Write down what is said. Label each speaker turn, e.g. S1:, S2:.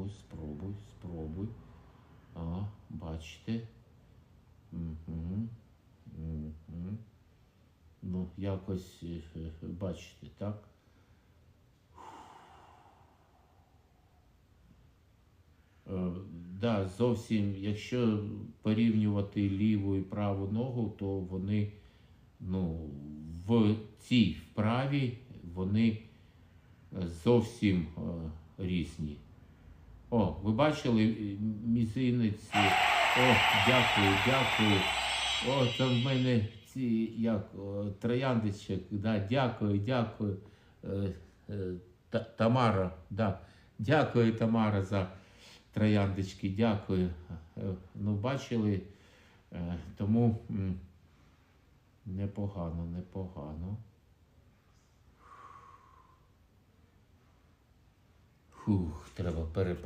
S1: Ось спробуй, спробуй. А, бачите. Угу. Угу. Ну, якось е, е, бачите, так? Е, Да, зовсім, якщо порівнювати ліву і праву ногу, то вони ну, в цій вправі вони зовсім різні. О, ви бачили е, мізинець? О, дякую, дякую. О, там в мене ці як трояндичок. Да, дякую, дякую. Е, е, Та- Тамара, да. Дякую, Тамара, за трояндочки, дякую. Ну, бачили, тому непогано, непогано. Фух, треба перепо.